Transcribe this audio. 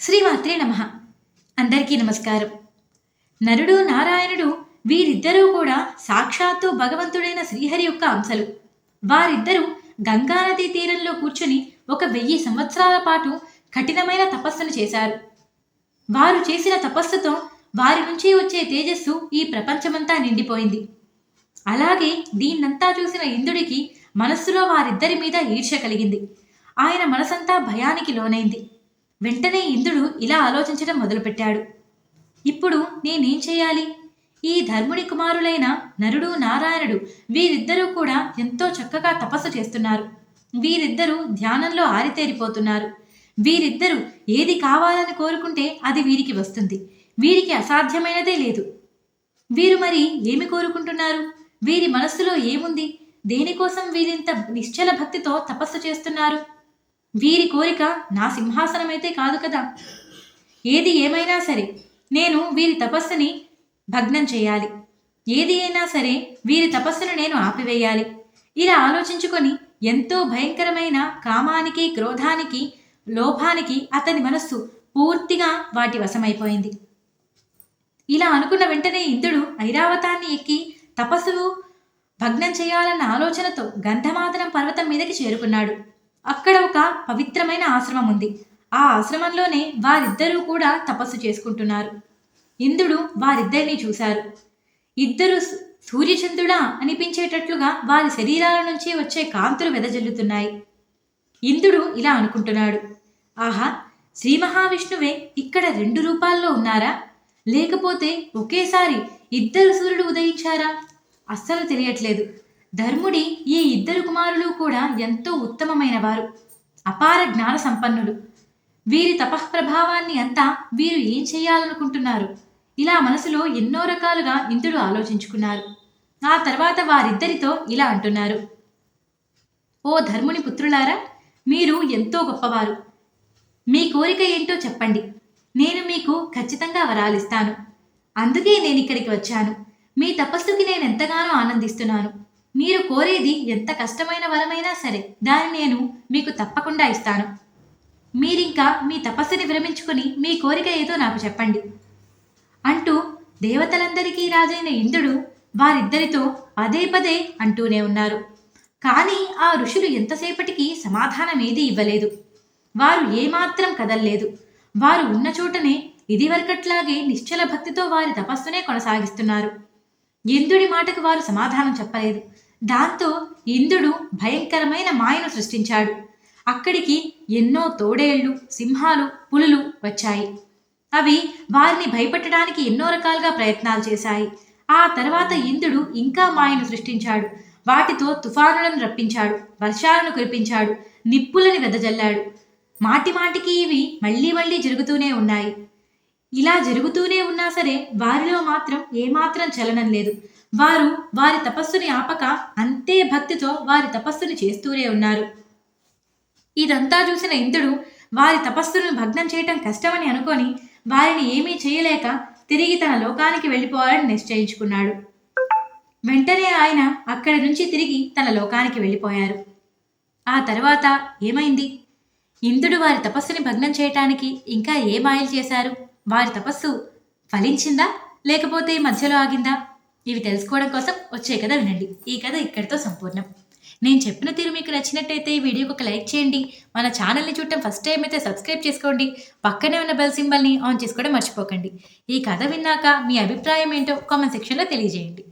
శ్రీమాత్రే నమ. అందరికీ నమస్కారం. నరుడు నారాయణుడు వీరిద్దరూ కూడా సాక్షాత్తు భగవంతుడైన శ్రీహరి యొక్క అంశలు. వారిద్దరూ గంగానదీ తీరంలో కూర్చుని ఒక వెయ్యి సంవత్సరాల పాటు కఠినమైన తపస్సును చేశారు. వారు చేసిన తపస్సుతో వారి నుంచి వచ్చే తేజస్సు ఈ ప్రపంచమంతా నిండిపోయింది. అలాగే దీన్నంతా చూసిన ఇంద్రుడికి మనస్సులో వారిద్దరి మీద ఈర్ష్య కలిగింది. ఆయన మనసంతా భయానికి లోనైంది. వెంటనే ఇంద్రుడు ఇలా ఆలోచించడం మొదలుపెట్టాడు. ఇప్పుడు నేనేం చేయాలి? ఈ ధర్ముడి కుమారులైన నరుడు నారాయణుడు వీరిద్దరూ కూడా ఎంతో చక్కగా తపస్సు చేస్తున్నారు. వీరిద్దరూ ధ్యానంలో ఆరితేరిపోతున్నారు. వీరిద్దరూ ఏది కావాలని కోరుకుంటే అది వీరికి వస్తుంది. వీరికి అసాధ్యమైనదే లేదు. వీరు మరి ఏమి కోరుకుంటున్నారు? వీరి మనస్సులో ఏముంది? దేనికోసం వీరింత నిశ్చల భక్తితో తపస్సు చేస్తున్నారు? వీరి కోరిక నా సింహాసనమైతే కాదు కదా. ఏది ఏమైనా సరే నేను వీరి తపస్సుని భగ్నం చేయాలి. ఏది అయినా సరే వీరి తపస్సును నేను ఆపివేయాలి. ఇలా ఆలోచించుకొని ఎంతో భయంకరమైన కామానికి క్రోధానికి లోభానికి అతని మనస్సు పూర్తిగా వాటి వశమైపోయింది. ఇలా అనుకున్న వెంటనే ఇంద్రుడు ఐరావతాన్ని ఎక్కి తపస్సును భగ్నం చేయాలన్న ఆలోచనతో గంధమాదనం పర్వతం మీదకి చేరుకున్నాడు. అక్కడ ఒక పవిత్రమైన ఆశ్రమం ఉంది. ఆ ఆశ్రమంలోనే వారిద్దరూ కూడా తపస్సు చేసుకుంటున్నారు. ఇంద్రుడు వారిద్దరిని చూశారు. ఇద్దరు సూర్యచంద్రుడా అనిపించేటట్లుగా వారి శరీరాల నుంచి వచ్చే కాంతులు వెదజల్లుతున్నాయి. ఇంద్రుడు ఇలా అనుకుంటున్నాడు. ఆహా శ్రీ మహావిష్ణువే ఇక్కడ రెండు రూపాల్లో ఉన్నారా? లేకపోతే ఒకేసారి ఇద్దరు సూర్యుడు ఉదయించారా? అస్సలు తెలియట్లేదు. ధర్ముడి ఈ ఇద్దరు కుమారులు కూడా ఎంతో ఉత్తమమైన వారు అపార జ్ఞాన సంపన్నులు వీరి తపఃప్రభావాన్ని అంతా వీరు ఏం చేయాలనుకుంటున్నారు? ఇలా మనసులో ఎన్నో రకాలుగా ఇంద్రుడు ఆలోచించుకున్నారు. ఆ తర్వాత వారిద్దరితో ఇలా అంటున్నారు. ఓ ధర్ముని పుత్రులారా మీరు ఎంతో గొప్పవారు. మీ కోరిక ఏంటో చెప్పండి. నేను మీకు ఖచ్చితంగా వరాలిస్తాను. అందుకే నేను ఇక్కడికి వచ్చాను. మీ తపస్సుకి నేను ఎంతగానో ఆనందిస్తున్నాను. మీరు కోరేది ఎంత కష్టమైన వరమైనా సరే దాన్ని నేను మీకు తప్పకుండా ఇస్తాను. మీరింకా మీ తపస్సుని విరమించుకుని మీ కోరిక ఏదో నాకు చెప్పండి. అంటూ దేవతలందరికీ రాజైన ఇంద్రుడు వారిద్దరితో పదే పదే అంటూనే ఉన్నారు. కానీ ఆ ఋషులు ఎంతసేపటికి సమాధానం ఏదీ ఇవ్వలేదు. వారు ఏమాత్రం కదల్లేదు. వారు ఉన్న చోటనే ఇదివరకట్లాగే నిశ్చల భక్తితో వారి తపస్సునే కొనసాగిస్తున్నారు. ఇంద్రుడి మాటకు వారు సమాధానం చెప్పలేదు. దాంతో ఇంద్రుడు భయంకరమైన మాయను సృష్టించాడు. అక్కడికి ఎన్నో తోడేళ్ళు సింహాలు పులులు వచ్చాయి. అవి వారిని భయపెట్టడానికి ఎన్నో రకాలుగా ప్రయత్నాలు చేశాయి. ఆ తర్వాత ఇంద్రుడు ఇంకా మాయను సృష్టించాడు. వాటితో తుఫానులను రప్పించాడు వర్షాలను కురిపించాడు నిప్పులని వెదజల్లాడు. మాటి మాటికి ఇవి మళ్ళీ మళ్ళీ జరుగుతూనే ఉన్నాయి. ఇలా జరుగుతూనే ఉన్నా సరే వారిలో మాత్రం ఏమాత్రం చలనం లేదు. వారు వారి తపస్సుని ఆపక అంతే భక్తితో వారి తపస్సుని చేస్తూనే ఉన్నారు. ఇదంతా చూసిన ఇంద్రుడు వారి తపస్సును భగ్నం చేయటం కష్టమని అనుకొని వారిని ఏమీ చేయలేక తిరిగి తన లోకానికి వెళ్ళిపోవాలని నిశ్చయించుకున్నాడు. వెంటనే ఆయన అక్కడి నుంచి తిరిగి తన లోకానికి వెళ్ళిపోయారు. ఆ తర్వాత ఏమైంది? ఇంద్రుడు వారి తపస్సుని భగ్నం చేయటానికి ఇంకా ఏ మాయలు చేశారు? వారి తపస్సు ఫలించిందా? లేకపోతే మధ్యలో ఆగిందా? ఇవి తెలుసుకోవడం కోసం వచ్చే కథ వినండి. ఈ కథ ఇక్కడితో సంపూర్ణం. నేను చెప్పిన తీరు మీకు నచ్చినట్టయితే ఈ వీడియోకి ఒక లైక్ చేయండి. మన ఛానల్ని చూడటం ఫస్ట్ టైం అయితే సబ్స్క్రైబ్ చేసుకోండి. పక్కనే ఉన్న బెల్ సింబల్ని ఆన్ చేసుకోవడం మర్చిపోకండి. ఈ కథ విన్నాక మీ అభిప్రాయం ఏంటో కామెంట్ సెక్షన్లో తెలియజేయండి.